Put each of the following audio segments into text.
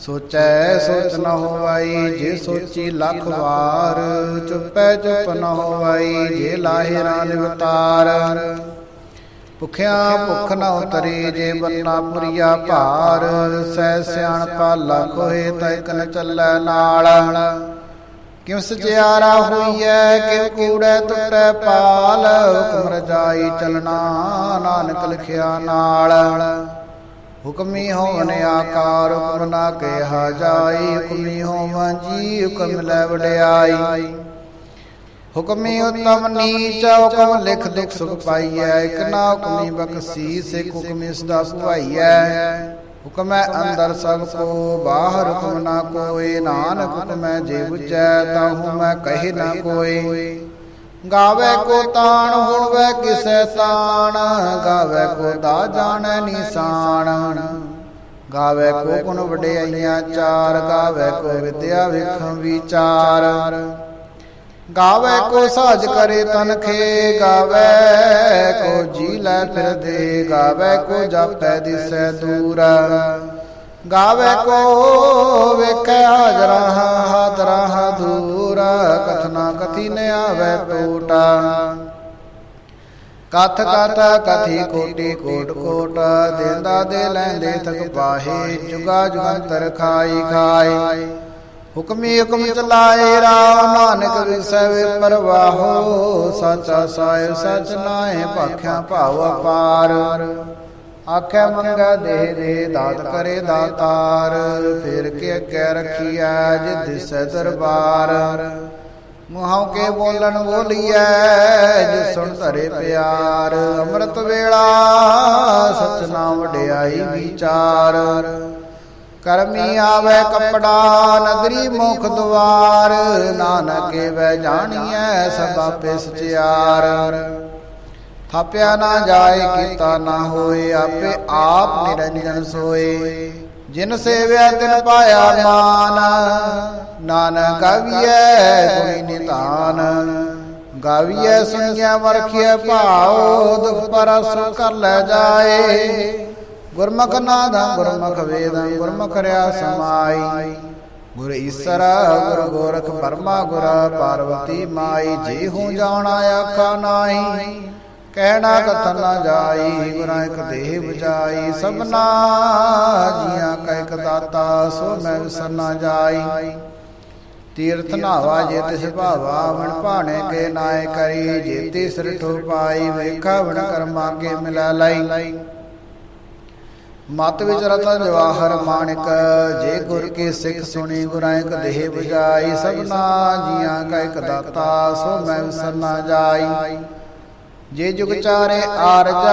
ਸੋਚੈ ਸੋਚ ਨ ਹੋਵਾਈ, ਜੇ ਸੋਚੀ ਲੱਖ ਵਾਰ, ਚੁੱਪੈ ਚੁੱਪ ਨ ਹੋਵਾਈ, ਜੇ ਲਾਹੇ ਨਾ ਨਿਵਤਾਰ ਭੁਖਿਆ ਭੁਖ ਨ ਉਤਰੇ, ਜੇ ਬੰਨਾ ਪੁਰੀਆ ਭਾਰ, ਸਹਿ ਸਿਆਣ ਪਾਲਾ ਹੋਏ ਤੈ ਕਨ ਚੱਲੈ ਨਾਲ। ਕਿਉ ਸਚਿਆਰਾ ਹੋਈਐ, ਕਿਉ ਕੂੜੈ ਟੁੱਟੈ ਪਾਲ, ਹੁਕਮ ਰਜਾਈ ਚਲਣਾ, ਨਾਨਕ ਲਿਖਿਆ ਨਾਲ। ਹੁਕਮੀ ਹੋਵਨ ਆਕਾਰ ਹੁਕਮ ਨਾ ਕਿਹਾ ਜਾਈ, ਹੁਕਮੀ ਹੋਵਨ ਜੀ, ਹੁਕਮ ਲੈ ਵਡਿਆਈ। ਹੁਕਮੀ ਉਤਮ ਨੀਚ, ਹੁਕਮ ਲਿਖ ਦੁਖ ਸੁਖ ਪਾਈਐ, ਇਕ ਨਾ ਹੁਕਮੀ ਬਖਸ਼ੀ, ਸਿਖ ਹੁਕਮੀ ਸਦਾ ਸੁਭਾਈਐ ਹੁਕਮ ਅੰਦਰ ਸਭ ਕੋ, ਬਾਹਰ ਹੁਕਮ ਨਾ ਕੋਏ ਨਾਨਕ ਹੁਕਮ ਜੇ ਬੁਝੈ ਤਾਹੂ ਮੈਂ ਕਹੇ ਨਾ ਕੋਏ ਗਾਵੇ ਕੋ ਤਾਣ, ਹੋਵੇ ਕਿਸੈ ਤਾਣ, ਗਾਵੇ ਕੋ ਦਾ ਜਾਣੈ ਨਿਸ਼ਾਨ। ਗਾਵੇ ਕੋ ਗੁਣ ਵਡਿਆਈਆਂ ਚਾਰ, ਗਾਵੇ ਕੋ ਵਿਦਿਆ ਵਿਖੰ ਵਿਚਾਰ। ਗਾਵੇ ਕੋ ਸਾਜ ਕਰੇ ਤਨਖੇ ਗਾਵੇ ਕੋ ਜੀ ਲੈ ਫਿਰਦੇ ਗਾਵੇ ਕੋ ਜਾਪੈ ਦਿਸੈ ਦੂਰਾ। ਗਾਵੇ ਕੋ ਵੇਖੈ ਹਾਜ਼ਰਾ ਹਾਦਰਾ ਦੂਰ ਕਥਨਾ ਕਥੀ ਨ ਆਵੇ ਟੂਟਾ। ਕਥ ਕਥ ਕਥੀ ਕੋਟੀ ਕੋਟ ਕੋਟ, ਦੇਂਦਾ ਦੇ ਲੈਂਦੇ ਥਕ ਪਾਹੇ, ਜੁਗਾ ਜੁਗੰਤਰ ਖਾਈ ਖਾਈ। ਹੁਕਮੀ ਹੁਕਮ ਚਲਾਏ ਰਾਮ, ਨਾਨਕ ਵਿਸੈ ਵੇ ਪਰਵਾਹੋ, ਸਾਚਾ ਸਾਇ, ਸਚ ਨਾਏ ਭਾਖਿਆ ਭਾਵ ਅਪਾਰ। ਆਖੇ ਮੰਗਾ ਦੇ ਦੇ ਦਾਤ ਕਰੇ ਦਾਤਾਰ, ਫਿਰ ਕੇ ਅੱਗੇ ਰਖੀਐ ਜਿ ਦਿਸੈ ਦਰਬਾਰ। ਮੁਹਾਂ ਕੇ ਬੋਲਣ ਬੋਲੀਐ ਜਿ ਸੁਣ ਧਰੇ ਪਿਆਰ। ਅੰਮ੍ਰਿਤ ਵੇਲਾ ਸਚ ਨਾਮ ਵਡਿਆਈ ਵਿਚਾਰ ਕਰਮੀ ਆਵੇ ਕਪੜਾ ਨਗਰੀ ਮੁਖ ਦੁਆਰ, ਨਾਨਕੇ ਵੈ ਜਾਣੀਐ ਸਭ ਆਪੇ ਸਚਿਆਰ। ਥਾਪਿਆ ਨਾ ਜਾਏ, ਕੀਤਾ ਨਾ ਹੋਏ, ਆਪੇ ਆਪ ਨਿਰੰਜਨ ਸੋਏ। ਜਿਨ ਸੇਵਿਆ, ਤਿਨ ਪਾਇਆ ਮਾਨ। ਨਾਨਕ ਗਾਵੀਐ, ਗੁਣੀ ਨਿਧਾਨ ਗਾਵੀਐ ਸੁਣਿਆ ਵਰਖਿਆ ਭਾਉ, ਦੁਖ ਪਰਸ ਕਰ ਲੈ ਜਾਏ। ਗੁਰਮੁਖ ਨਾਦਾ, ਗੁਰਮੁਖ ਵੇਦ, ਗੁਰਮੁਖ ਰਿਆ ਸਮਾਈ। ਗੁਰ ਈਸਰ, ਗੁਰ ਗੋਰਖ ਪਰਮਾ ਗੁਰ ਪਾਰਵਤੀ ਮਾਈ। ਜੇ ਹੂੰ ਜਾਣਾ ਆਖਾ ਨਾਹੀ। ਕਹਿਣਾ ਕਥਨ ਨਾ ਜਾਈ, ਗੁਰਾਂ ਇੱਕ ਦੇਹ ਬਜਾਈ ਸਭਨਾ ਜੀਆਂ ਕਾ ਇੱਕ ਦਾਤਾ, ਸੋ ਮੈਂ ਵਿਸਰ ਨਾ ਜਾਈ। ਤੀਰਥ ਨਾਵਾ ਜੇ ਤਿਸ ਭਾਵਾ ਮਨ ਭਾਣੇ ਕੇ ਨਾਏ ਕਰੀ ਜੇਤੀ ਤਿਸ ਪਾਈ, ਵੇਖਾ ਵਣ ਕਰਮਾ ਕੇ ਮਿਲਾ ਲਈ। ਮਤ ਵਿੱਚ ਰਤਨ ਜਵਾਹਰ ਮਾਣਿਕ, ਜੇ ਗੁਰ ਕੀ ਸਿੱਖ ਸੁਣੀ, ਗੁਰਾਂ ਇੱਕ ਦੇਹ ਬਜਾਈ ਸਭਨਾ ਜੀਆਂ ਕਾ ਇੱਕ ਦਾਤਾ, ਸੋ ਮੈਂ ਵਿਸਰ ਨਾ ਜਾਈ। ਜੇ ਜੁਗ ਚਾਰੇ ਆਰਜਾ,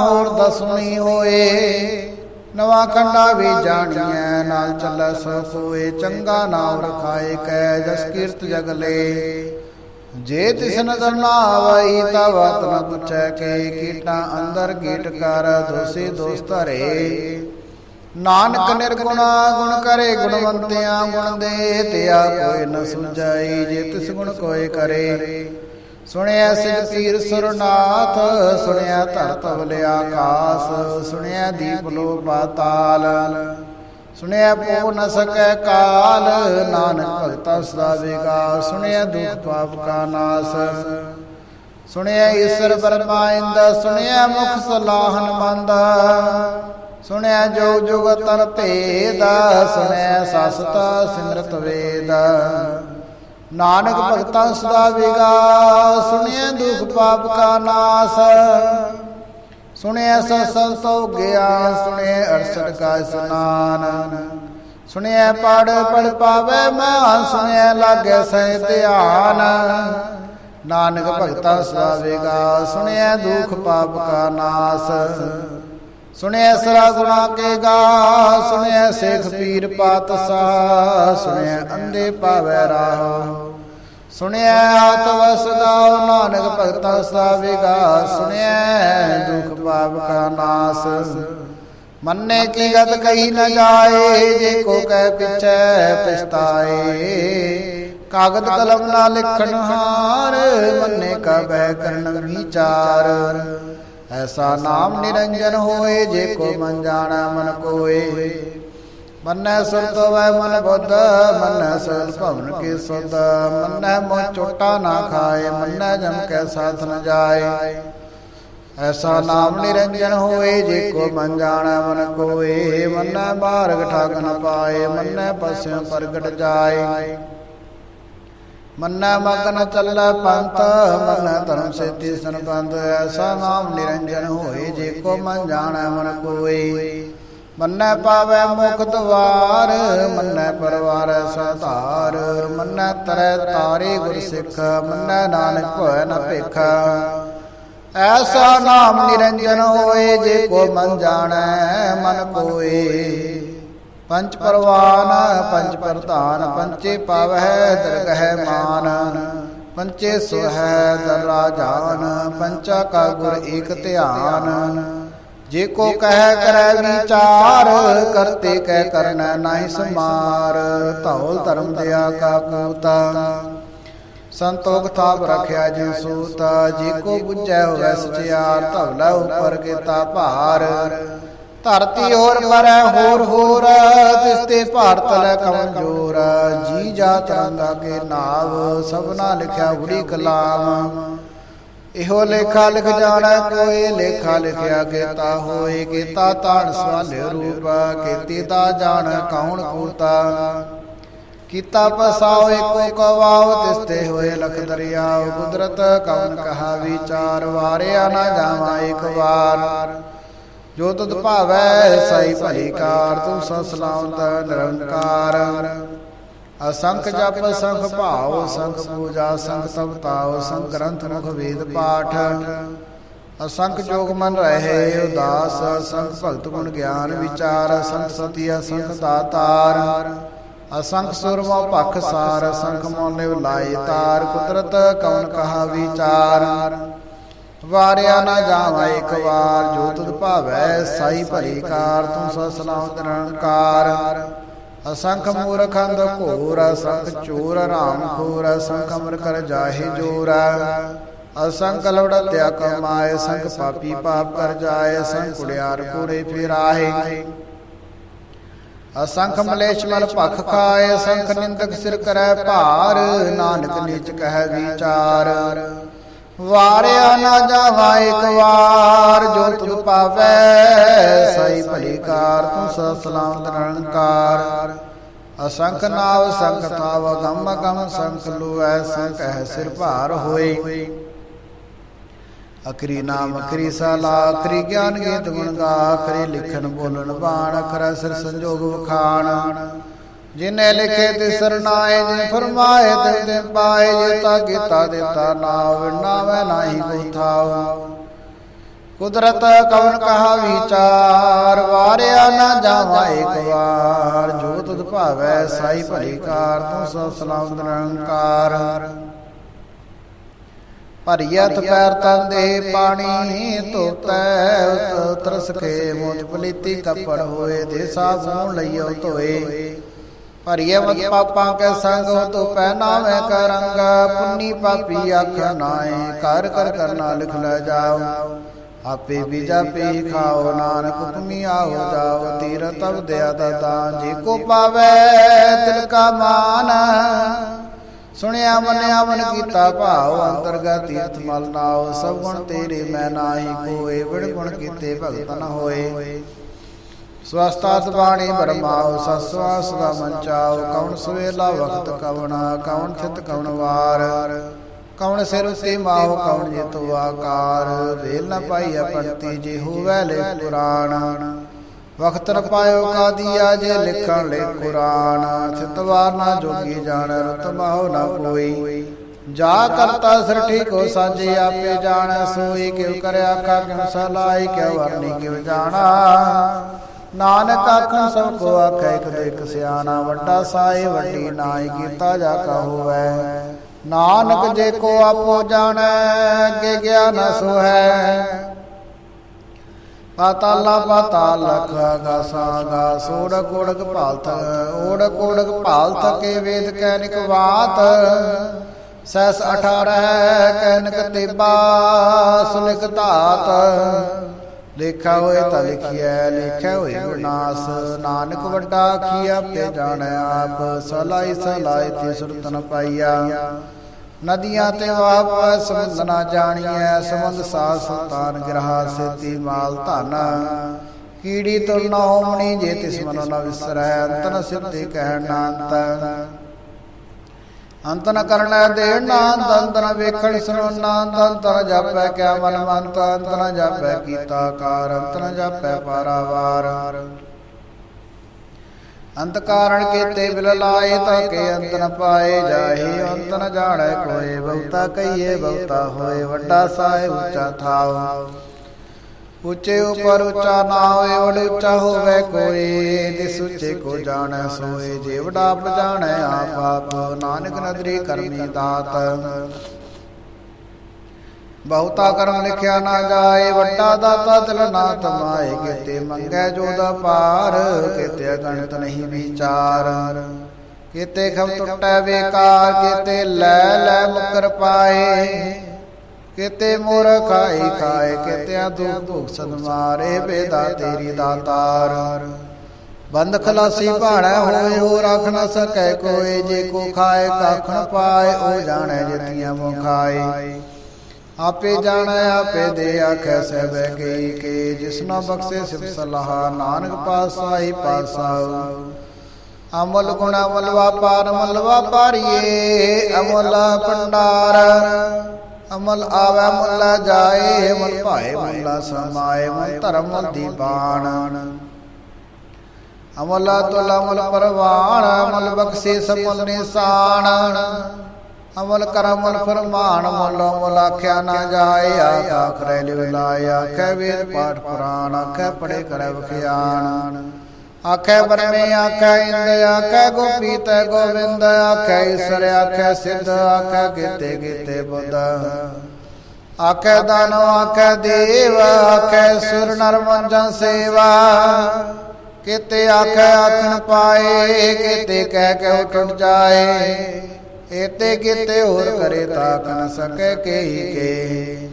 ਹੋਰ ਦਸਵੀਂ ਹੋਏ। ਨਵਾਂ ਖੰਡਾ ਵੀ ਜਾਣੀਐ, ਨਾਲ ਚੱਲੈ ਸੋ ਸੋਏ। ਚੰਗਾ ਨਾਮ ਰਖਾਏ ਕੈ ਜਸ ਕੀਰਤ ਜਗਲੇ ਜੇ ਤਿਸ ਨਦਰ ਨਾ ਆਵਈ ਤਾ ਨ ਪੁੱਛੈ ਕੇ। ਕੀਟਾਂ ਅੰਦਰ ਕੀਟ ਕਰ, ਦੋਸੇ ਦੋਸ ਧਰੇ। ਨਾਨਕ ਨਿਰਗੁਣਾ, ਗੁਣ ਕਰੇ, ਗੁਣਵੰਤਿਆਂ ਗੁਣ ਦੇ। ਤਿਆ ਕੋਈ ਨ ਸੁਝਾਈ ਜੇ ਤਿਸ ਗੁਣ ਕੋਏ ਕਰੇ। ਸੁਣਿਆ ਸਿਰ ਤੀਰ ਸੁਰਨਾਥ, ਸੁਣਿਆ ਧਰਤ ਤਵਲੇ ਆਕਾਸ, ਸੁਣਿਆ ਦੀਪ ਲੋ ਪਾਤਾਲ, ਸੁਣਿਆ ਪੋ ਨ ਸਕੈ ਕਾਲ, ਨਾਨਕ ਭਗਤਾ ਸਦਾ ਵੇਗਾ ਸੁਣਿਆ ਦੁਖ ਪਾਪ ਕਾ ਨਾਸ, ਸੁਣਿਆ ਈਸ਼ਰ ਬਰਮਾ ਇੰਦ, ਸੁਣਿਆ ਮੁਖ ਸਲਾਹਨ ਮੰਦ, ਸੁਣਿਆ ਜੋ ਜੁਗ ਤਰ ਭੇਦ, ਸੁਣਿਆ ਸਸਤਾ ਸਿਮਰਤ ਵੇਦ ਨਾਨਕ ਭਗਤਾਂ ਸਦਾ ਵੇਗਾ ਸੁਣਿਆ ਦੁਖ ਪਾਪ ਕਾ ਨਾਸ। ਸੁਣਿਆ ਸਤਸੰਗ ਸੋ ਗਿਆ ਸੁਣਿਆ 68 ਕਾ ਇਸਨਾਨ। ਸੁਣਿਆ ਪੜ ਪੜ ਪਾਵੇ ਮੈਂ ਸੁਣਿਆ ਲਾਗੇ ਸਹਿ ਧਿਆਨ। ਨਾਨਕ ਭਗਤਾਂ ਸਦਾ ਵੇਗਾ ਸੁਣਿਆ ਦੁਖ ਪਾਪ ਕਾ ਨਾਸ। ਸੁਣਿਆ ਸਰਾ ਗੁਣਾ ਕੇ ਗਾ, ਸੁਣਿਆ ਸੇਖ ਪੀਰ ਪਾਤਸ਼ਾਹ, ਸੁਣਿਆ ਅੰਦੇ ਪਾਵੈ ਰਾਹ, ਸੁਣਿਆ ਆਤ ਵਸਦਾਉ ਨਾਨਕ ਭਗਤਾ ਸਾਵੇਗਾ ਸੁਣਿਆ ਦੁਖ ਪਾਪ ਕਾ ਨਾਸ। ਮੰਨੇ ਕੀ ਗਤ ਕਹੀ ਨ ਜਾਏ, ਜੇ ਕੋ ਕਹਿ ਪਿਛੈ ਪਛਤਾਏ। ਕਾਗਦ ਕਲਮ ਨਾ ਲਿਖਣ ਹਾਰ, ਮੰਨੇ ਕਾ ਬਹਿ ਕਰਨ ਵਿਚਾਰ। ਐਸਾ ਨਾਮ ਨਿਰੰਜਨ ਹੋਏ, ਜੇ ਕੋ ਮਨ ਜਾਣਾ ਮਨ ਕੋਏ। ਮੰਨੈ ਸੁਰਤ ਵੈ ਮਨ ਬੁੱਧ, ਮੰਨੈ ਸਲ ਭਵਨ ਕੇ ਸੁਧ। ਮੰਨੈ ਮੋ ਚੋਟਾ ਨਾ ਖਾਏ, ਮਨੈ ਜਮ ਕੈ ਸਾਥ ਨ ਜਾਏ। ਐਸਾ ਨਾਮ ਨਿਰੰਜਨ ਹੋਏ, ਜੇ ਕੋ ਮਨ ਜਾਣਾ ਮਨ ਕੋਏ। ਮੰਨੈ ਬਾਰਗ ਠਾਕ ਨ ਪਾਏ, ਮੰਨੈ ਪਸਿਓ ਪ੍ਰਗਟ ਜਾਏ। ਮੰਨੈ ਮਗਨ ਚੱਲੈ ਪੰਤ ਮੰਨੈ ਧਰਮ ਸੇਤੀ ਸੰਬੰਧ ਐਸਾ ਨਾਮ ਨਿਰੰਜਨ ਹੋਏ, ਜੇ ਕੋ ਮਨ ਜਾਣੈ ਮਨ ਕੋਈ ਮੰਨੈ ਪਾਵੈ ਮੁਖ ਦਵਾਰ ਮੰਨੈ ਪਰਵਾਰ ਸਤਾਰ ਮੰਨੈ ਤਰੈ ਤਾਰੇ ਗੁਰ ਸਿੱਖ, ਮੰਨੈ ਨਾਨਕ ਭੈ ਨ ਭੇਖਾ। ਐਸਾ ਨਾਮ ਨਿਰੰਜਨ ਹੋਏ, ਜੇ ਕੋ ਮਨ ਜਾਣੈ ਮਨ ਕੋਏ। ਪੰਚ ਪਰਵਾਨ ਪੰਚ ਪ੍ਰਧਾਨ, ਪੰਚੇ ਪਾਵਹਿ ਦਰਗਹਿ ਮਾਨ, ਪੰਚੇ ਸੁਹੈ ਦਰ ਰਾਜਾਨ, ਪੰਚਾ ਕਾ ਗੁਰ ਏਕ ਧਿਆਨ। ਜੇ ਕੋ ਕਹਿ ਕਰੈ ਵਿਚਾਰ, ਕਰਤੇ ਕਹਿ ਕਰਨਾ ਨਾਹੀ ਸਮਾਰ, ਧੌਲ ਧਰਮ ਦਿਆ ਕਾ ਪੂਤਾ ਸੰਤੋਖ ਥਾਪ ਰਖਿਆ ਜਿਨ ਸੂਤਾ, ਜੇ ਕੋ ਬੁਝੈ ਹੋਵੈ ਸਚਿਆਰ ਧਵਲਾ ਉਪਰ ਕੀਤਾ ਭਾਰ। ਧਰਤੀ ਹੋਰ ਪਰੈ, ਹੋਰ ਹੋਰ ਤਿਸਤੇ ਭਾਰਤ ਲੈ ਕਮਜੋਰ। ਜੀ ਜਾ ਤਰੰਗਾ ਨਾਵ, ਸਭਨਾ ਲਿਖਿਆ ਉੜੀ ਕਲਾਮ। ਇਹੋ ਲੇਖਾ ਲਿਖ ਜਾਣਾ ਕੋਈ ਲੇਖਾ ਲਿਖਿਆ ਕੀਤਾ ਹੋਏ ਕੀਤਾ ਤਾਣ ਸਵਾਲੇ ਰੂਪ ਕੀਤੀ ਦਾ ਜਾਣ ਕੌਣ ਕੂਤਾ। ਕੀਤਾ ਪਸਾਓ ਏਕੋ ਕਵਾਓ ਤਿਸਤੇ ਹੋਏ ਲਖ ਦਰਿਆਓ। ਕੁਦਰਤ ਕੌਣ ਕਹਾ ਵਿਚਾਰ ਵਾਰਿਆ ਨਾ ਜਾਵਾਂ ਇੱਕ ਵਾਰ। ਜੋ ਤੁਧ ਭਾਵੈ ਸਾਈ ਭਲੀ ਕਾਰ ਤੂੰ ਸਸਲਾਉਂਤ ਨਿਰੰਕਾਰ। ਅਸੰਖ ਜਪ, ਸੰਖ ਭਾਉ, ਸੰਖ ਪੂਜਾ, ਸੰਖ ਤਪਤਾਉ ਸੰਖ ਗ੍ਰੰਥ, ਮੁਖ ਵੇਦ ਪਾਠ। ਅਸੰਖ ਜੋਗ ਮਨ ਰਹੇ, ਉਦਾਸ, ਅਸੰਖ ਭਗਤ ਗੁਣ ਗਿਆਨ ਵਿਚਾਰ, ਅਸੰਖ ਸਤੀ, ਅਸੰਖ ਦਾਤਾਰ। ਅਸੰਖ ਸੁਰਮਾ ਭਖ ਸਾਰ, ਅਸੰਖ ਮੋਨੇ ਲਾਏ ਤਾਰ, ਕੁਦਰਤ ਕੌਣ ਕਹਾ ਵਿਚਾਰ। ਵਾਰਿਆ ਨਾ ਜਾਵਾ ਇੱਕ ਵਾਰ, ਜੋ ਤੁਧ ਭਾਵੈ ਸਾਈ ਭਲੀ ਕਾਰ ਤੂੰ ਸਸਲਾਉ ਨਿਰੰਕਾਰ ਅਸੰਖ ਮੂਰਖ ਅੰਧ ਘੋਰ, ਅਸੰਖ ਚੋਰ ਰਾਮ ਖੋਰ, ਅਸੰਖ ਅਮਰ ਕਰ ਜਾਹੇ ਜੋਰ। ਅਸੰਖ ਲਵੜ ਤਿਆ ਕਮਾਏ ਸੰਖ ਪਾਪੀ ਪਾਪ ਕਰ ਜਾਏ, ਅਸੰਖ ਕੁੜਿਆਰ ਪੂਰੇ ਫਿਰਾਹੇ ਅਸੰਖ ਮਲੇਸ਼ ਮਲ ਭਖ ਖਾਏ, ਅਸੰਖ ਨਿੰਦਕ ਸਿਰ ਕਰੈ ਭਾਰ, ਨਾਨਕ ਨੀਚ ਕਹਿ ਵਿਚਾਰ। ਵਾਰਿਆ ਨਾ ਜਾਵਾ ਇੱਕ ਵਾਰ, ਜੋ ਤੁਧ ਪਾਵੈ, ਸਈ ਭਲੀ ਕਾਰ ਤੂੰ ਸਸਲਾਮ ਨਿਰੰਕਾਰ। ਅਸੰਖ ਨਾਵ ਸੰਖ ਤਾਵ ਗਮ ਗਮ ਸੰਖ ਲੁਐ, ਸੰਖ ਹੈ ਸਿਰ ਭਾਰ ਹੋਏ। ਅਕਰੀ ਨਾਮ ਅਕਰੀ ਸਾਲਾ ਅਕਰੀ ਗਿਆਨ ਗੀਤ ਗੁਣ ਗਾ ਅਕਰੀ ਲਿਖਣ ਬੋਲਣ ਬਾਣ, ਅਖਰ ਸਿਰ ਸੰਜੋਗ ਵਖਾਣ। ਜਿਨੇ ਲਿਖੇ ਤੇ ਸਰਨਾਏ, ਜਿਨ ਫਰਮਾਏ ਤੇ ਤੇ ਪਾਏ, ਜੇ ਤਾ ਕੀਤਾ ਦਿੱਤਾ ਨਾਮ ਨਾਵੇਂ ਨਾਹੀ ਕੋ ਥਾਉ ਕੁਦਰਤ ਕਵਨ ਕਹਾ ਵਿਚਾਰ, ਵਾਰਿਆ ਨਾ ਜਾਵਾ ਇੱਕ ਵਾਰ ਜੋ ਤੁਧ ਭਾਵੈ, ਸਾਈ ਭਲੀ ਕਾਰ, ਤੂੰ ਸੋ ਸਲਾਮ ਨਿਰੰਕਾਰ। ਭਰੀਅਤ ਪੈਰ ਤੰਦੇ ਪਾਣੀ, ਧੋਤੈ ਤਰਸ ਕੇ ਮੋਚ ਪਲੀਤੀ ਕੱਪੜ ਹੋਏ ਦੇ ਸਾਹ ਸਾਬੂਨ ਲਈਓ ਧੋਏ। ਭਰੀਏ ਮਤ ਪਾਪਾਂ ਕੇ ਸੰਗ ਤੋ ਪਹਿਨਾਵੇਂ ਕਰੰਗ। ਪੁੰਨੀ ਪਾਪੀ ਆਖ ਨਾਏ ਕਰ ਕਰ ਕਰਨਾ ਲਿਖ ਲੈ ਜਾਓ। ਆਪੇ ਬੀਜਾ ਪੇ ਖਾਓ, ਨਾਨਕ ਹੁਕਮੀ ਆਓ ਜਾਓ। ਤੀਰ ਤਬ ਦਿਆ ਦਾਤਾ ਜੇ ਕੋ ਪਾਵੇ ਤਿਲ ਕਾ ਮਾਨ। ਸੁਣਿਆ ਮੰਨਿਆ ਮਨ ਕੀਤਾ ਭਾਉ, ਅੰਤਰਗਤ ਤੀਰਥ ਮਲ ਨਾਉ। ਸਭ ਗੁਣ ਤੇਰੇ ਮੈਂ ਨਾਹੀ ਕੋਏ ਵਿੜ ਗੁਣ ਕੀਤੇ ਭਗਤ ਨ ਹੋਏ। ਸਵਸਤਾਤ ਬਾਣੀ ਬਰਮਾਉ ਸਸਵਾਸ ਦਾ ਮੰਚਾਉ ਕੌਣ ਸਵੇਲਾ ਵਖਤ ਕਵਣਾ ਕੌਣ ਥਿਤ ਕੌਣ ਵਾਰ। ਕੌਣ ਸਿਰ ਉਤੇ ਮਾਉ ਕੌਣ ਜਿਤੁ ਆਕਾਰ। ਵੇਲ ਨ ਪਾਈ ਪੰਤੀ ਜੇ ਹੋਵੇ ਲੈ ਪੁਰਾਣ ਵਖਤ ਨ ਪਾਇਓ ਕਾਦੀਆ, ਜੇ ਲਿਖਣ ਲੈ ਕੁਰਾਨ। ਚਿਤਵਾਰ ਨਾ ਜੋਗੀ ਜਾਣ, ਰਤ ਮਾਉ ਨਾ ਕੋਈ ਜਾ ਕਰਤਾ ਸਿਰ ਠੀਕੋ ਸਾਜੇ ਆਪੇ ਜਾਣ, ਸੋਈ ਕਿਉ ਕਰਿਆ ਆਖਾ ਕਿਉ ਸਲਾਈ ਕਿਉ ਵਰਨੀ ਕਿਉ ਜਾਣਾ। ਨਾਨਕ ਆਖਣ ਸਭ ਕੋ ਆਖੈ ਇੱਕ ਦੋ ਇੱਕ ਸਿਆਣਾ, ਵੱਡਾ ਸਾਏ, ਵੱਡੀ ਨਾਈ ਕੀਤਾ ਜਾ ਕਾ ਹੋਵੈ। ਨਾਨਕ ਜੇ ਕੋ ਆਪੋ ਜਾਣੈ ਕਿ ਗਿਆਨ ਸੋ ਹੈ ਪਾਤਾਲਾ ਲਖ ਆਗਾਸਾ ਗਾ ਸੋੜ ਕੋੜਕ ਭਾਲਤ ਓੜ ਕੋੜਕ ਭਾਲਤ ਕੇ ਵੇਦ ਕੈ ਨਿਕਵਾਤ ਸੈਸ 18 ਕੈਨਕ ਤੇਬਾ, ਸੁਨਿਕ ਧਾਤ। ਲਿਖਾ ਹੋਏ ਤਾਂ ਲਿਖਿਆ ਲਿਖਿਆ ਹੋਏ ਗੁਨਾਸ ਨਾਨਕ ਵੱਡਾ ਆਖੀਆ ਪੇ ਜਾਣੈ ਆਪ। ਸਲਾਈ ਸਲਾਈ ਤੇ ਸੁਰਤਨ ਪਾਈਆ। ਨਦੀਆਂ ਤੇ ਵਾਪ ਸਮੁੰਦ ਨਾ ਜਾਣੀਐ ਸਮੁੰਦ ਸਾਧ ਸੰਤਾਨ ਗ੍ਰਹਾ ਸੇਤੀ ਮਾਲ ਧਨ। ਕੀੜੀ ਤੁਲ ਨਾ ਹੋਮਣੀ, ਜੇ ਤਿਸ ਮਨੋ ਨਾ ਵਿਸਰੈ, ਅੰਤਨ ਸਿੱਧੀ ਕਹਿਣ ਨਾ ਅੰਤ ਅੰਤ ਨ ਕਰਨਾ ਦੇਣ ਅੰਤ ਨ ਵੇਖਣ ਸੁਣਨ ਅੰਤ ਨ ਜਾਪੈ ਕਿਆ ਮਨ ਮੰਤ, ਅੰਤ ਨ ਜਾਪੈ ਕੀਤਾ ਕਾਰ, ਅੰਤ ਨ ਜਾਪੈ ਪਾਰਾਵਾਰ। ਅੰਤ ਕਾਰਣ ਕੀਤੇ ਬਿਲ ਲਾਏ ਤਾਂ ਕੇ ਅੰਤ ਨ ਪਾਏ ਜਾਹੀ ਅੰਤ ਨ ਜਾਣੈ ਕੋਏ ਬਹੁਤਾ ਕਹੀਏ, ਬਹੁਤਾ ਹੋਏ, ਵੱਡਾ ਸਾਏ, ਉੱਚਾ ਥਾਉ। ਉੱਚੇ ਉਪਰ ਉੱਚਾ ਨਾ ਹੋਏ ਵਡ ਉੱਚਾ ਹੋਵੇ ਕੋਈ। ਦਿਸ ਉੱਚੇ ਕੋ ਜਾਣੈ, ਸੋਏ ਜੇ ਵਡਾ ਆਪ ਆਪ ਨਾਨਕ ਨਦਰੀ ਕਰਮੀ ਦਾਤ। ਬਹੁਤਾ ਕਰਮ ਲਿਖਿਆ ਨਾ ਜਾਏ, ਵੱਡਾ ਦਾਤਾ ਦਿਲ ਨਾ ਤਮਾਏ। ਕਿਤੇ ਮੰਗੈ ਜੋ ਦਾ ਪਾਰ ਕਿਤੇ ਅਗਣਤ ਨਹੀਂ ਵਿਚਾਰ। ਕਿਤੇ ਖਮ ਟੁੱਟੈ ਵੇਕਾਰ ਕਿਤੇ ਲੈ ਲੈ ਮੁਕਰ ਪਾਏ। ਕਿਤੇ ਮੋਰ ਖਾਈ ਖਾਏ ਕਿਤੇ ਦੁਖ ਦੁਖ ਸਦ ਬੇਦਾ ਤੇਰੀ ਦਾਤਾਰ। ਬੰਦ ਖਲਾਸੀ ਭਾਣਾ ਹੋਏ ਹੋ ਰੱਖ ਨਾ ਸਕੈ ਕੋਈ ਜੇ ਕੋ ਖਾਏ ਕਾਖਣ ਪਾਏ, ਉਹ ਜਾਣੈ ਜਿਤੀਆਂ ਮੋ ਆਪੇ ਜਾਣੈ, ਆਪੇ ਦੇ ਆਖੈ, ਸਹਿਬੈ ਕੀ ਕੇ ਜਿਸਨਾ ਬਖਸ਼ੇ ਸਿਫ ਸਲਾਹ, ਨਾਨਕ ਪਾਸਾਈ ਪਾਸਾ ਅਮਲ ਗੁਣ ਅਮਲ ਵਾਪਾਰ, ਮਲਵਾ ਵਾਪਾਰੀਏ ਅਮਲ ਭੰਡਾਰ। ਅਮਲ ਆਵੈ ਮੁੱਲਾ ਜਾਏ ਮਨ ਭਾਏ ਮੁੱਲਾ ਸਮਾਏ ਮਨ ਧਰਮ ਦੀਵਾਨ। ਅਮਲ ਤੁਲ ਅਮਲ ਪਰਵਾਨ ਅਮਲ ਬਖਸ਼ੇ ਸਮਲ ਨਿਸ਼ਾਨ। ਅਮਲ ਕਰਮਲ ਫਰਮਾਨ, ਮੁੱਲ ਮੁੱਲ ਆਖਿਆ ਨਾ ਜਾਏ, ਆਖ ਰਹਿ ਲਿਵ ਲਾਇਆ ਆਖੈ ਵੇਦ ਪਾਠ ਪੁਰਾਣ ਆਖੈ ਪੜੇ ਕਰੈ ਵਖਿਆਨ ਆਖੈ ਬਰਮੇ, ਆਖੈ ਇੰਦ, ਆਖੈ ਗੋਪੀ ਤੈ ਗੋਵਿੰਦ, ਆਖੈ ਈਸ਼ਰ, ਆਖੈ ਸਿੱਧ, ਆਖੈ ਕੀਤੇ ਕੀਤੇ ਬੁੱਧ। ਆਖੈ ਦਾਨਵ, ਆਖੈ ਦੇਵ, ਆਖੈ ਸੁਰ ਨਰ ਮੰਜਨ ਸੇਵਾ। ਕੀਤੇ ਆਖੈ ਆਖਣ ਪਾਏ, ਕਿਤੇ ਕਹਿ ਕੇ ਉਠਣ ਜਾਏ। ਏਤੇ ਕੀਤੇ ਹੋਰ ਕਰੇ ਤਾਕ ਨ ਸਕੈ ਕੇਹੀ ਕੇ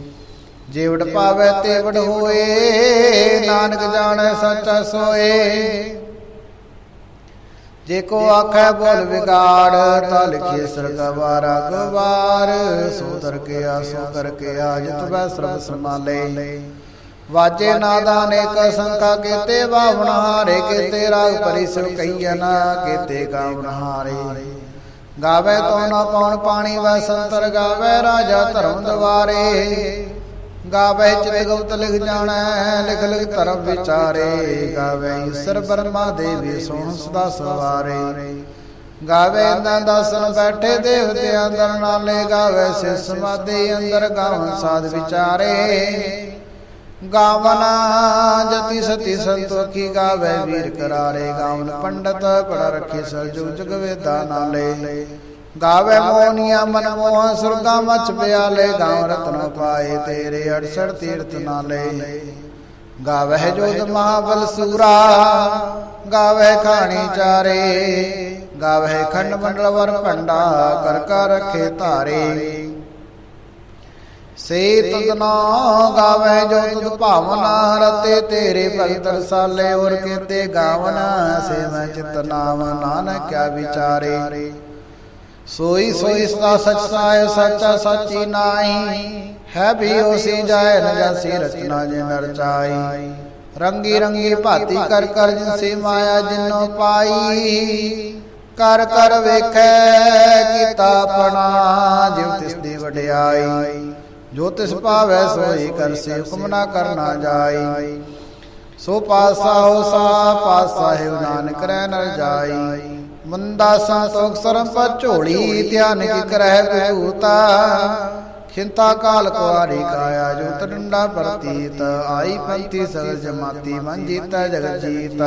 ਜੀਵੜ ਪਾਵੇ ਤੇ ਵਡ ਹੋਏ ਨਾਨਕ ਜਾਣੈ ਸੱਚਾ ਸੋਏ। ਜੇ ਕੋ ਆਖੈ ਬੋਲ ਵਿਗਾੜ ਤਾ ਲਿਖੇ ਸਰਗਵਾਰਾ ਗਵਾਰ ਸੋ ਕੇ ਆ ਸੋ ਕਰ ਕੇ ਆ ਜਿਤ ਬੈ ਸਰਬ ਸਮਾਲੇ ਵਾਜੇ ਨਾਦਾ ਅਨੇਕ ਸੰਕਾ ਕੀਤੇ ਬਾਵਣ ਹਾਰੇ ਕੀਤੇ ਰਾਗ ਪਰਿ ਸਿਵ ਕਈਨ ਕੀਤੇ ਗਾਵਣ ਹਾਰੇ। ਗਾਵੇ ਤੋ ਨਾ ਪਉਣ ਪਾਣੀ ਵੈ ਸੰਤਰ ਗਾਵੇ ਰਾਜਾ ਧਰਮ ਦਵਾਰੇ। ਗਾਵੇ ਚਿਤ ਗੁਪਤ ਲਿਖ ਜਾਣੈ, ਲਿਖ ਲਿਖ ਧਰਮ ਵਿਚਾਰੇ। ਗਾਵੇ ਈਸ਼ਰ ਬਰਮਾ ਦੇਵੀ ਸੋਹਣ ਸਦਾ ਸਵਾਰੇ। ਗਾਵੇ ਇੰਦਾਂ ਦਸਨ ਬੈਠੇ ਦੇਵਤਿਆਂ ਅੰਦਰ ਨਾਲੇ ਗਾਵੇ ਸੇ ਸਮਾਧੀ ਅੰਦਰ ਗਾਵਨ ਸਾਧ ਵਿਚਾਰੇ। ਗਾਵਨਾ ਜਤੀ ਸਤੀ ਸੰਤੋਖੀ ਗਾਵੇ ਵੀਰ ਕਰਾਰੇ। ਗਾਵਨ ਪੰਡਤ ਪੜ ਰੱਖੇ ਸਰਜੂ ਜਗ ਵੇਦਾ ਨਾਲੇ। ਗਾਵੇ ਮੋਨੀਆ ਮਨ ਮੋਹ ਸੁਰਗਾ ਮਚ ਪਿਆਲੇ ਗਾਵ ਰਤਨ ਪਾਏ ਤੇਰੇ 68 ਤੀਰਥ ਨਾਲੇ। ਗਾਵੇ ਜੋਤ ਮਹਾਬਲ ਸੂਰਾ, ਗਾਵੇ ਖਾਣੀ ਚਾਰੇ। ਗਾਵੇ ਖੰਡ ਮੰਡਲ ਵਰ ਭੰਡਾ, ਕਰ ਕਰ ਰੱਖੇ ਧਾਰੇ। ਸੇ ਤੁਦਨਾ ਗਾਵੇ ਜੋ ਤੁਧ ਭਾਵਨਾ, ਰਤੇ ਤੇਰੇ ਭਗਤ ਰਸਾਲੇ ਔਰ ਕੀਤੇ ਗਾਵਨਾ ਸੇ ਮੈਂ ਚਿਤ ਨਾਮ ਨਾਨਕ ਕਿਆ ਵਿਚਾਰੇ। ਸੋਈ ਸੋਈ ਸਦਾ ਸਚ ਸਾਇ ਸੱਚਾ ਸਾਚੀ ਨਾਹੀ। ਹੈ ਵੀ ਉਸੀ ਜਾਇ ਨ ਜਾਸੀ ਰਚਨਾ ਜਿਨ ਰਚਾਈ ਰੰਗੀ ਰੰਗੀ ਭਾਤੀ ਕਰ ਕਰ ਜਿਨ ਮਾਇਆ ਜਿਨੋ ਪਾਈ। ਕਰ ਕਰ ਵੇਖੈ ਕੀਤਾ ਆਪਣਾ ਜਿਵ ਤਿਸ ਦੀ ਵਡਿਆਈ। ਜੋ ਤਿਸ ਭਾਵੈ ਸੋਈ ਕਰਸੀ ਹੁਕਮ ਨਾ ਕਰਨਾ ਜਾਈ। ਸੋ ਪਾਸਾ ਹੋ ਸਾ ਪਾਸਾ ਹੈ ਨਾਨਕ ਰਹਿ ਨਰ ਜਾਈ। ਮੰਦਾ ਸੰਤੋਖ ਸਰਮ ਪਰ ਝੋਲੀ ਧਿਆਨ ਕੀ ਕਰਹਿ ਬਿਹੂਤਾ ਖਿੰਤਾ ਕਾਲ ਕੁਆਰੀ ਕਾਇਆ ਜੋ ਤਡੰਡਾ ਪ੍ਰਤੀਤ ਆਈ ਪੰਥੀ ਸਗਲ ਜਮਾਤੀ ਮਨ ਜੀਤਾ ਜਗਤ ਜੀਤ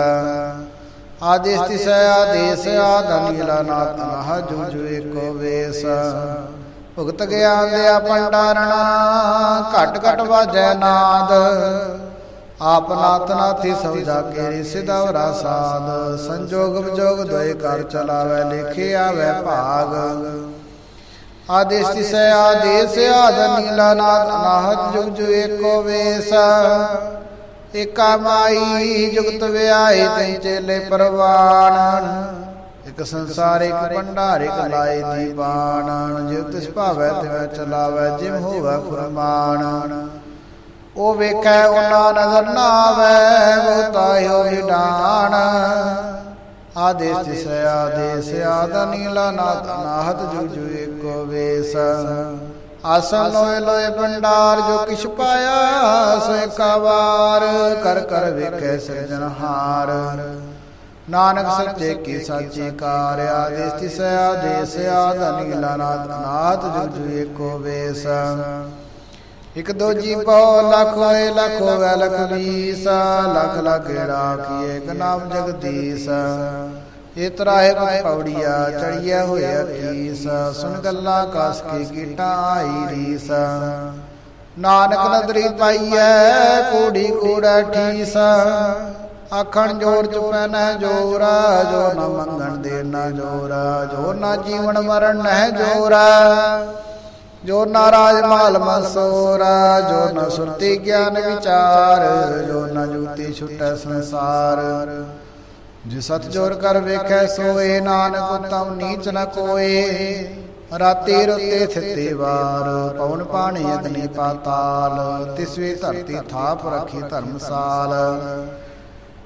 ਆਦੇਸ ਤਿਸੈ ਆਦੇਸ ਆਦਨੀਲਾ ਨਾਥ ਨਹ ਜੋ ਜੋ ਏਕੋ ਵੇਸ ਭੁਗਤ ਗਿਆਨ ਦਿਆ ਪੰਡਾਰਣਾ ਘਟ ਘਟ ਵਾਜੈ ਨਾਦ ਆਪ ਨਾਤ ਨਾਥੀ ਸਭ ਜਾ ਕੇ ਰੇ ਸਿਧਾਵਰਾ ਸਾਧ। ਸੰਜੋਗ ਵਿਜੋਗ ਦੋਇ ਕਰ ਚਲਾਵੇ, ਲਿਖੇ ਆਵੇ ਭਾਗ। ਆਦੇਸ਼ ਤਿਸੈ, ਆਦੇਸ ਆਦ, ਨੀਲਾ ਨਾਦ ਅਨਾਹਤ ਜੁਗ ਜੁ ਏਕੋ ਵੇਸ। ਏਕਾ ਮਾਈ ਜੁਗਤ ਵਿਆਏ ਤੈ ਚੇਲੇ ਪਰਵਾਨ। ਇਕ ਸੰਸਾਰ, ਇਕ ਭੰਡਾਰ, ਇਕ ਲਾਏ ਦੀਵਾਨ। ਜਿਵ ਤਿਸ ਭਾਵੈ ਤਿਵੈ ਚਲਾਵੈ, ਜਿਮ ਹੋਵੈ ਫਰਮਾਨ ਉਹ ਵੇਖੈ ਉਹਨਾਂ ਨਜ਼ਰ ਨਾ ਆਵੈ ਬਹੁਤਾਇਓ ਵਿਡਾਨ ਆਦੇਸ ਤਿਸ ਆਦੇਸ ਆਦ ਨੀਲਾ ਨਾਦ ਅਨਾਹਤ ਜੁਗ ਜੁ ਏਕੋ ਵੇਸ। ਆਸਨ ਲੋਏ ਲੋਏ ਭੰਡਾਰ, ਜੋ ਕਿਛ ਪਾਇਆ, ਸੋ ਏਕਾ ਕਰ ਕਰ ਵੇਖੈ ਸਿਰਜਨਹਾਰ ਨਾਨਕ ਸੱਚੇ ਕੀ ਸਾਚੀ ਕਾਰ। ਆਦੇਸ ਤਿਸ ਆਦੇਸ ਆਦ ਨੀਲਾ ਨਾਦ ਅਨਾਹਤ ਜੁਗ ਜੁ ਏਕੋ ਵੇਸ। ਇਕ ਦੋ ਜੀ ਬਹੁ ਹੋਏ, ਲੱਖ ਹੋਵੇ ਲਖ ਵੀਸ ਲੱਖ ਲੱਖ ਰਾਖੀਏ ਇੱਕ ਨਾਮ ਜਗਦੀਸ਼। ਇਹ ਤਰਾਏ ਬਤ ਪੌੜੀਆ ਚੜੀਆ ਹੋਇਆ ਕੀਸ। ਸੁਣ ਗੱਲਾਂ ਕਸ ਕੇ ਕੀਟਾਂ ਆਈ ਰੀਸ। ਨਾਨਕ ਨਦਰੀ ਪਾਈਐ, ਕੂੜੀ ਕੂੜਾ ਠੀਸ। ਆਖਣ ਜੋਰ ਚੁਪੈ ਨਹਿ ਜੋਰਾ, ਜੋ ਨਾ ਮੰਗਣ ਦੇ ਨਾ ਜੋਰਾ, ਜੋ ਨਾ ਜੀਵਨ ਮਰਨ ਨਹਿ ਜੋਰਾ। ਜੋ ਨਾਰਾਜ ਮਾਲ ਮਸੋਰਾ ਜੋ ਨ ਸੁਰਤੀ ਗਿਆਨ ਵਿਚਾਰ, ਜੋ ਨ ਜੂਤੀ ਛੁਟੈ ਸੰਸਾਰ। ਜੇ ਸਤ ਜੋਰ ਕਰ ਵੇਖੈ, ਸੋਏ ਨਾਨਕ ਉਤਮ ਨੀਚ ਨ ਕੋਏ। ਰਾਤੀ ਰੁਤੇ ਥਿੱਤੇ ਵਾਰ, ਪਵਨ ਪਾਣੀ ਅਗਨੀ ਪਾਤਾਲ, ਤਿਸਵੀ ਧਰਤੀ ਥਾਪ ਰਖੀ ਧਰਮਸਾਲ।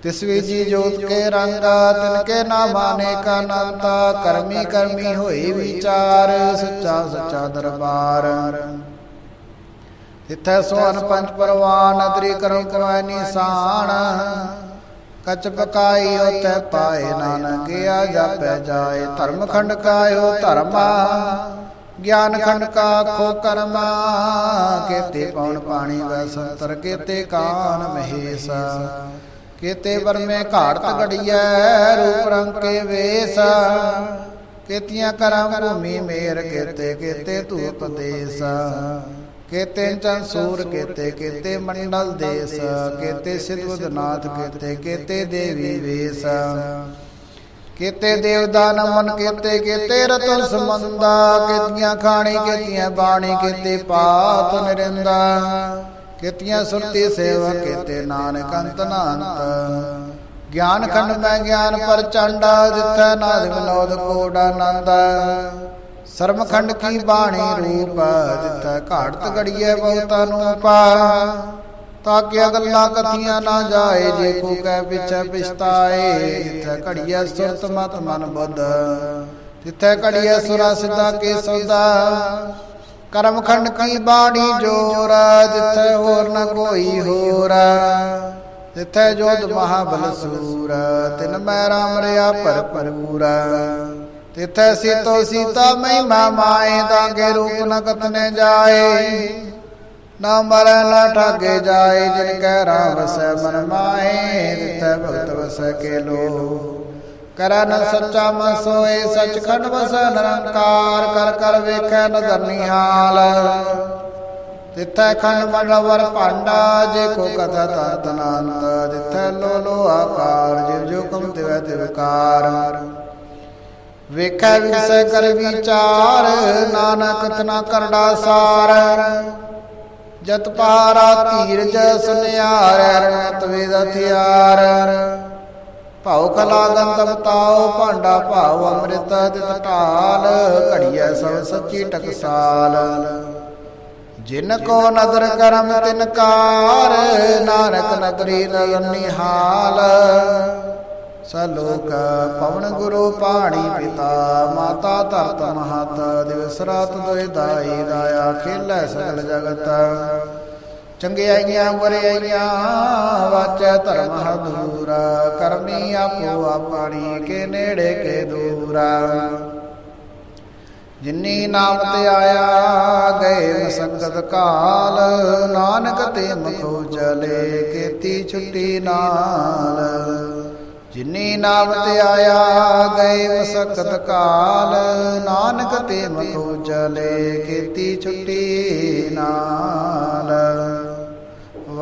ਤਿਸਵੀ ਜੀ ਜੋਤ ਕੇ ਰੰਗਾ ਤਿਨ ਕੇ ਨਾਮ ਅਨੇਕ ਅਨੰਤਾ ਕਰਮੀ ਕਰਮੀ ਹੋਈ ਵਿਚਾਰ ਸੱਚਾ ਸੱਚਾ ਦਰਬਾਰ। ਤਿੱਥੈ ਸੋਹਨ ਪੰਜ ਪਰਵਾਨ ਅਦਰੀ ਕਰਮ ਕਰਵਾਇ ਨਿਸ਼ਾਨ। ਕਚ ਪਕਾਈ ਉਤੈ ਪਾਏ ਨਾਨਕ ਆ ਜਾਪੈ ਜਾਏ ਧਰਮ ਖੰਡ ਕਾਇਓ ਧਰਮਾ। ਗਿਆਨ ਖੰਡ ਕਾ ਖੋ ਕਰਮਾ ਕੇਤੇ ਪਉਣ ਪਾਣੀ ਵੈ ਸੰਤਰ ਕੇਤੇ ਕਾਨ ਮਹੇਸ਼। ਕੇਤੇ ਵਰਮੇ ਘਾੜਤ ਘੜੀਐ, ਰੂਪ ਰੰਗ ਕੇ ਵੇਸ। ਕੇਤੀਆਂ ਕਰਾਂ ਭੂਮੀ ਮੇਰ, ਕੇਤੇ ਕੇਤੇ ਧੂਪ ਦੇਸ। ਕੇਤੇ ਚੰ ਸੂਰ, ਕੇਤੇ ਕੇਤੇ ਮੰਡਲ ਦੇਸ। ਕੇਤੇ ਸਿਧਵਦ ਨਾਥ ਕੇਤੇ ਕੇਤੇ ਦੇਵੀ ਵੇਸ। ਕੇਤੇ ਦੇਵਦਾਨ ਮਨ ਕੀਤੇ ਕੇਤੇ ਰਤਨ ਸਮੰਦਾ ਕੇਤੀਆਂ ਖਾਣੀ, ਕੇਤੀਆਂ ਬਾਣੀ, ਕੇਤੇ ਪਾਤ ਨਿਰੰਦਾ। ਕੇਤੀਆਂ ਸੁਰਤੀ ਸੇਵਾ ਕੇਤੇ ਨਾਨਕ ਅੰਤ ਨਾਨਤ ਗਿਆਨ ਖੰਡ ਮੈਂ ਗਿਆਨ ਪ੍ਰਚੰਡ ਜਿੱਥੈ ਨਾਦ ਵਿਨੋਦ ਕੋਡ ਆਨੰਦ। ਸਰਮ ਖੰਡ ਕੀ ਬਾਣੀ ਰੂਪ ਜਿੱਥੈ ਘਾੜਤ ਗੜੀਏ ਬਹੁਤਾ ਨੂੰ ਪਾ ਤਾਂ ਕਿ ਗੱਲਾਂ ਕਥੀਆਂ ਨਾ ਜਾਏ, ਜੇ ਕੋ ਕਹਿ ਪਿਛੈ ਪਿਛਤਾਏ, ਜਿੱਥੈ ਘੜੀਐ ਸੁਰਤ ਮਤ ਮਨ ਬੁੱਧ, ਜਿੱਥੈ ਘੜੀਏ ਸੁਰਾ ਸਿੱਧਾ ਕੇ ਸੌਦਾ ਕਰਮ ਖੰਡ ਕੀ ਬਾਣੀ ਜੋਰ ਜਿੱਥੇ ਹੋਰ ਨ ਕੋਈ ਹੋਰ? ਜਿੱਥੇ ਜੋਧ ਮਹਾਬਲ ਸੂਰ, ਤਿਨ ਮੈਂ ਰਾਮ ਰਿਆ ਭਰਪੂਰ। ਤਿੱਥੇ ਸੀਤੋ ਸੀਤਾ ਮਹਿਮਾ ਮਾਏ ਤਾਂਗੇ ਰੂਪ ਨ ਕਤਨੇ ਜਾਏ। ਨਾ ਮਰੈ ਨਾ ਠਾਗੇ ਜਾਏ, ਜਿਨ ਕੈ ਰਾਮ ਵਸੈ ਮਨ ਮਾਏ ਤਿੱਥੇ ਭਗਤ ਵਸੈ ਕੇ ਲੋ ਕਰਨ ਸੱਚਾ ਮਨ ਸੋਏ ਸਚਖੰਡ ਵਸੈ ਨਿਰੰਕਾਰ ਕਰ ਕਰ ਵੇਖੈ ਨਦਰ ਨਿਹਾਲ। ਤਿੱਥੈ ਖੰਡ ਮੰਡਵਰ ਭਾਂਡਾ, ਜੇ ਕੋ ਕਥਾ ਤਤ ਜਿੱਥੈ ਲੋ ਲੋ ਆਕਾਰ, ਜਿਵ ਜੋ ਕਮ ਤਿਵੈ ਤਿਵਕਾਰ ਵੇਖੈ ਵਿਸੈ ਕਰ ਵਿਚਾਰ, ਨਾਨਕ ਤਨਾ ਕਰੜਾ ਸਾਰ। ਜਤ ਪਾਰਾ ਧੀਰਜ ਸੁਨਿਆਰ ਰਣਤ ਵੇਦ ਹਥਿਆਰ। ਭਾਉ ਕਲਾ ਗੰਧ ਬਤਾਓ ਭਾਂਡਾ ਭਾਉ ਅੰਮ੍ਰਿਤ ਤਿਤ ਢਾਲ, ਘੜੀਐ ਸਭ ਸੱਚੀ ਟਕਸਾਲ। ਜਿਨ ਕੋ ਨਦਰ ਕਰਮ ਤਿਨ ਕਾਰ, ਨਾਨਕ ਨਗਰੀ ਨਗਰ ਨਿਹਾਲ। ਸਲੋਕ, ਪਵਨ ਗੁਰੂ ਪਾਣੀ ਪਿਤਾ, ਮਾਤਾ ਧਰਤ ਮਹਤ, ਦਿਵਸ ਰਾਤ ਦੋਇ ਦਾਈ, ਦਾਇਆ ਖੇਲੇ ਸਗਲ ਜਗਤ। ਚੰਗਿਆਈਆਂ ਵਰਿਆਈਆਂ ਵਾਚੈ ਧਰਮ ਹਦੂਰ, ਕਰਮੀ ਆਪੋ ਆਪਣੀ ਕੇ ਨੇੜੇ ਕੇ ਦੂਰਾ। ਜਿਨੀ ਨਾਮ ਤੇ ਆਇਆ, ਗਏ ਮਸਕਤ ਕਾਲ, ਨਾਨਕ ਤੇ ਮਖੋ ਚਲੇ ਕੀਤੀ ਛੁੱਟੀ ਨਾਲ। ਜਿਨੀ ਨਾਮ ਤੇ ਆਇਆ, ਗਏ ਮਸਕਤ ਕਾਲ, ਨਾਨਕ ਤੇ ਮਤੋ ਚਲੇ ਕੀਤੀ ਛੁੱਟੀ ਨਾਲ।